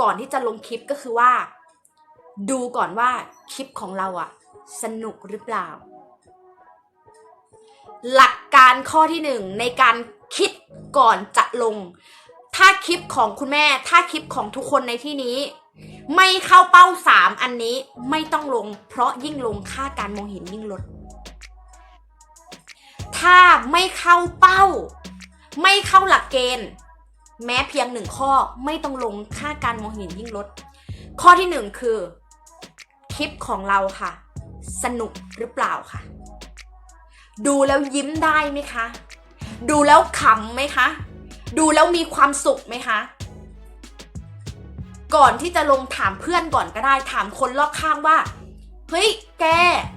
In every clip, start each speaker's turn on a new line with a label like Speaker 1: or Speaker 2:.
Speaker 1: ก่อนที่จะลงคลิปก็คือว่า ดูก่อนว่าคลิปของเราอะสนุกหรือเปล่า หลักการข้อที่หนึ่งในการคิดก่อนจะลง ถ้าคลิปของคุณแม่ ถ้าคลิปของทุกคนในที่นี้ ไม่เข้าเป้าสามอันนี้ไม่ต้องลง เพราะยิ่งลงค่าการมองเห็นยิ่งลด ถ้าไม่เข้าเป้า ไม่เข้าหลักเกณฑ์ แม้เพียงหนึ่งข้อไม่ต้องลงค่าการมองเห็นยิ่งลด ข้อที่หนึ่งคือ คลิปของเราค่ะ สนุกหรือเปล่าค่ะ ดูแล้วยิ้มได้ไหมคะ ดูแล้วขำไหมคะ ดูแล้วมีความสุขไหมคะ ก่อนที่จะลงถามเพื่อนก่อนก็ได้ถามคนรอบข้างว่า เฮ้ย แก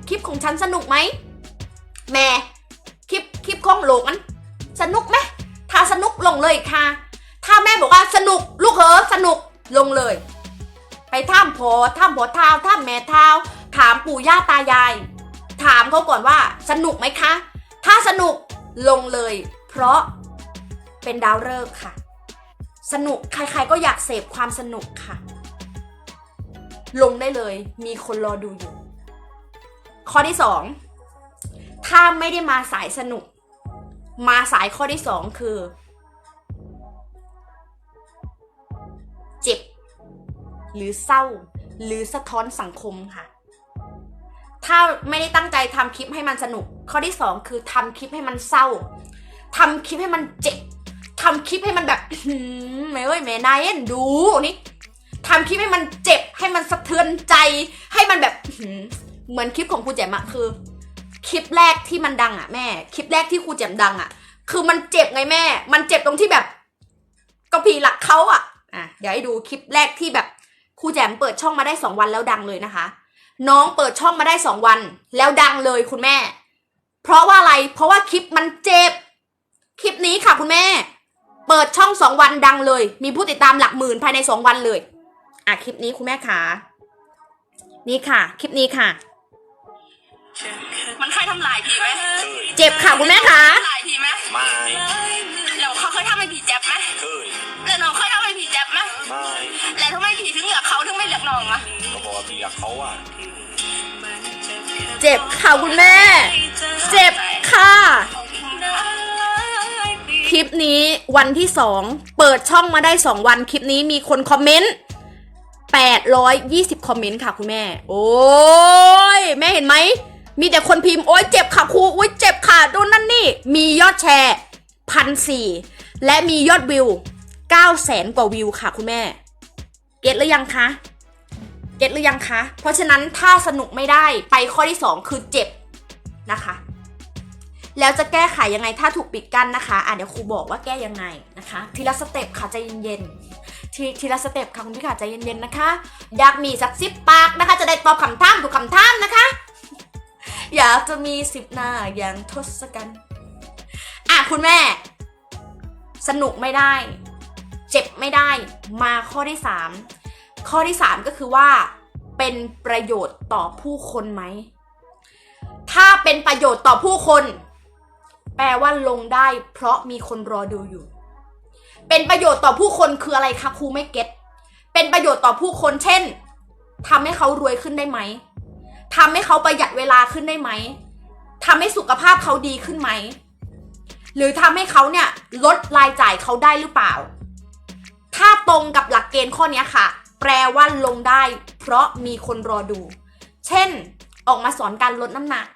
Speaker 1: คลิปของฉันสนุกไหมแม่คลิปคลิปของโหลกันสนุกไหมถ้าสนุกลงเลยค่ะ แม่บอกว่าสนุก ลูกเหอสนุกลงเลย ไปท่ามพอท่ามพอเท้าท่ามแม่เท้า ถามปู่ย่าตายาย ถามเขาก่อนว่าสนุกไหมคะ ถ้าสนุกลงเลย เพราะเป็นดาวฤกษ์ค่ะ สนุกใครๆก็อยากเสพความสนุกค่ะ ลงได้เลย มีคนรอดูอยู่ ข้อที่สองถ้าไม่ได้มาสายสนุก มาสายข้อที่สองคือ หรือเศร้า หรือสะท้อนสังคมค่ะ ถ้าไม่ได้ตั้งใจทำคลิปให้มันสนุก ข้อที่สองคือทำคลิปให้มันเศร้าทำคลิปให้มันเจ็บทำคลิปให้มันแบบหือแม่เอ้ยแม่นายเอ็นดูนี่ทำคลิปให้มันเจ็บให้มันสะเทือนใจ ให้มันแบบหือเหมือนคลิปของครูแจ่มอะคือ คลิปแรกที่มันดังอะแม่ คลิปแรกที่ครูแจ่มดังอะคือมันเจ็บไงแม่ มันเจ็บตรงที่แบบ ก็ผีหลักเขาอะอะเดี๋ยวให้ดูคลิปแรกที่แบบ ครูแจ่มเปิดช่องมาได้สองวันแล้วดังเลยนะคะ น้องเปิดช่องมาได้สองวัน แล้วดังเลยคุณแม่ เพราะว่าอะไร เพราะว่าคลิปมันเจ็บ คลิปนี้ค่ะคุณแม่ เปิดช่องสองวันดังเลย มีผู้ติดตามหลักหมื่นภายในสองวันเลย อะคลิปนี้คุณแม่ขานี่ค่ะ คลิปนี้ค่ะ
Speaker 2: มันเคยทำลายผีไหม
Speaker 1: เจ็บค่ะคุณแม่ขา
Speaker 2: ก็
Speaker 3: บอกว่าพี่รักเขาอะ
Speaker 1: เจ็บค่ะคุณแม่ เจ็บค่ะ คลิปนี้วันที่สองเปิดช่องมาได้สองวันคลิปนี้มีคนคอมเมนต์แปดร้อยยี่สิบคอมเมนต์ค่ะคุณแม่ โอ้ย แม่เห็นไหม มีแต่คนพิมพ์ โอ้ยเจ็บค่ะครูโอ้ยเจ็บค่ะดูนั่นนี่ มียอดแชร์พันสี่และมียอดวิวเก้าแสนกว่าวิวค่ะคุณแม่ เก็ตหรือยังคะ เก็ตหรือยังคะ เพราะฉะนั้นถ้าสนุกไม่ได้ไปข้อที่ 2 คือเจ็บนะคะ แล้วจะแก้ไขยังไงถ้าถูกปิดกั้นนะคะอะเดี๋ยวครูบอกว่าแก้ยังไงนะคะ ทีละสเต็ปค่ะใจเย็นๆทีทีละสเต็ปค่ะคุณพี่ค่ะใจเย็นๆนะคะ อยากมีสักสิบปากนะคะ จะได้ตอบคำถามถูกคำถามนะคะ อยากจะมีสิบหน้าอย่างทศกัณฐ์อะคุณแม่ สนุกไม่ได้ เจ็บไม่ได้มาข้อที่สาม ข้อที่ 3 ก็คือว่าเป็นประโยชน์ต่อผู้คนไหม ถ้าเป็นประโยชน์ต่อผู้คน แปลว่าลงได้ เพราะมีคนรอดูอยู่ เป็นประโยชน์ต่อผู้คนคืออะไรคะครูไม่เก็ตเป็นประโยชน์ต่อผู้คน เช่นทำให้เขารวยขึ้นได้ไหมทำให้เขาประหยัดเวลาขึ้นได้ไหมทำให้สุขภาพเขาดีขึ้นไหม หรือทำให้เขาเนี่ยลดรายจ่ายเขาได้หรือเปล่า ถ้าตรงกับหลักเกณฑ์ข้อนี้ค่ะ แปลว่าลงได้ เพราะมีคนรอดู เช่น ออกมาสอนการลดน้ำหนัก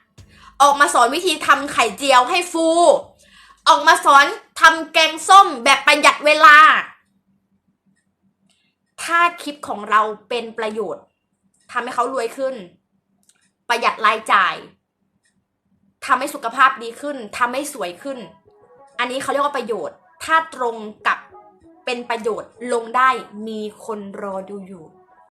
Speaker 1: ออกมาสอนวิธีทำไข่เจียวให้ฟู ออกมาสอนทำแกงส้มแบบประหยัดเวลา ถ้าคลิปของเราเป็นประโยชน์ทำให้เขารวยขึ้น ประหยัดรายจ่ายทำให้สุขภาพดีขึ้นทำให้สวยขึ้น อันนี้เขาเรียกว่าประโยชน์ ถ้าตรงกับ เป็นประโยชน์ลงได้มีคนรอดูอยู่